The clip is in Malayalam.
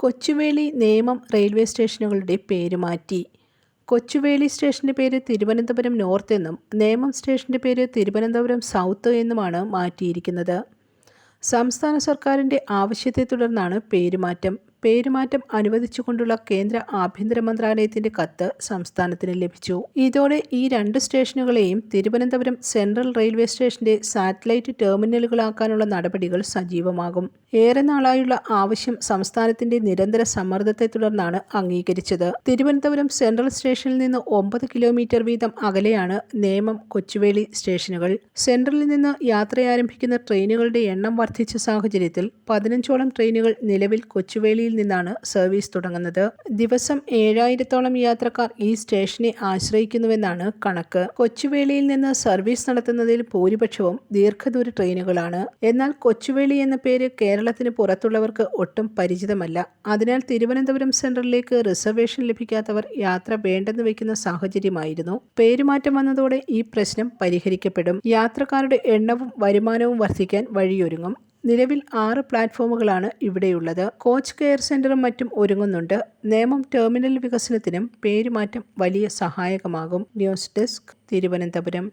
കൊച്ചുവേളി നേമം റെയിൽവേ സ്റ്റേഷനുകളുടെ പേര് മാറ്റി. കൊച്ചുവേളി സ്റ്റേഷന്റെ പേര് തിരുവനന്തപുരം നോർത്ത് എന്നും നേമം സ്റ്റേഷന്റെ പേര് തിരുവനന്തപുരം സൗത്ത് എന്നുമാണ് മാറ്റിയിരിക്കുന്നത്. സംസ്ഥാന സർക്കാരിന്റെ ആവശ്യത്തെ തുടർന്നാണ് പേരുമാറ്റം. പേരുമാറ്റം അനുവദിച്ചുകൊണ്ടുള്ള കേന്ദ്ര ആഭ്യന്തര മന്ത്രാലയത്തിന്റെ കത്ത് സംസ്ഥാനത്തിന് ലഭിച്ചു. ഇതോടെ ഈ രണ്ട് സ്റ്റേഷനുകളെയും തിരുവനന്തപുരം സെൻട്രൽ റെയിൽവേ സ്റ്റേഷന്റെ സാറ്റലൈറ്റ് ടെർമിനലുകളാക്കാനുള്ള നടപടികൾ സജീവമാകും. ഏറെ നാളായുള്ള ആവശ്യം സംസ്ഥാനത്തിന്റെ നിരന്തര സമ്മർദ്ദത്തെ തുടർന്നാണ് അംഗീകരിച്ചത്. തിരുവനന്തപുരം സെൻട്രൽ സ്റ്റേഷനിൽ നിന്ന് ഒമ്പത് കിലോമീറ്റർ വീതം അകലെയാണ് നേമം കൊച്ചുവേളി സ്റ്റേഷനുകൾ. സെൻട്രലിൽ നിന്ന് യാത്രയാരംഭിക്കുന്ന ട്രെയിനുകളുടെ എണ്ണം വർദ്ധിച്ച സാഹചര്യത്തിൽ പതിനഞ്ചോളം ട്രെയിനുകൾ നിലവിൽ കൊച്ചുവേളിയിൽ നിന്നാണ് സർവീസ് തുടങ്ങുന്നത്. ദിവസം ഏഴായിരത്തോളം യാത്രക്കാർ ഈ സ്റ്റേഷനെ ആശ്രയിക്കുന്നുവെന്നാണ് കണക്ക്. കൊച്ചുവേളിയിൽ നിന്ന് സർവീസ് നടത്തുന്നതിൽ ഭൂരിപക്ഷവും ദീർഘദൂര ട്രെയിനുകളാണ്. എന്നാൽ കൊച്ചുവേളി എന്ന പേര് കേരളത്തിന് പുറത്തുള്ളവർക്ക് ഒട്ടും പരിചിതമല്ല. അതിനാൽ തിരുവനന്തപുരം സെൻട്രലിലേക്ക് റിസർവേഷൻ ലഭിക്കാത്തവർ യാത്ര വേണ്ടെന്ന് വയ്ക്കുന്ന സാഹചര്യമായിരുന്നു. പേരുമാറ്റം വന്നതോടെ ഈ പ്രശ്നം പരിഹരിക്കപ്പെടും. യാത്രക്കാരുടെ എണ്ണവും വരുമാനവും വർദ്ധിക്കാൻ വഴിയൊരുങ്ങും. നിലവിൽ ആറ് പ്ലാറ്റ്ഫോമുകളാണ് ഇവിടെയുള്ളത്. കോച്ച് കെയർ സെന്ററും മറ്റും ഒരുങ്ങുന്നുണ്ട്. നേമം ടെർമിനൽ വികസനത്തിനും പേരുമാറ്റം വലിയ സഹായകമാകും. News desk Thiruvananthapuram.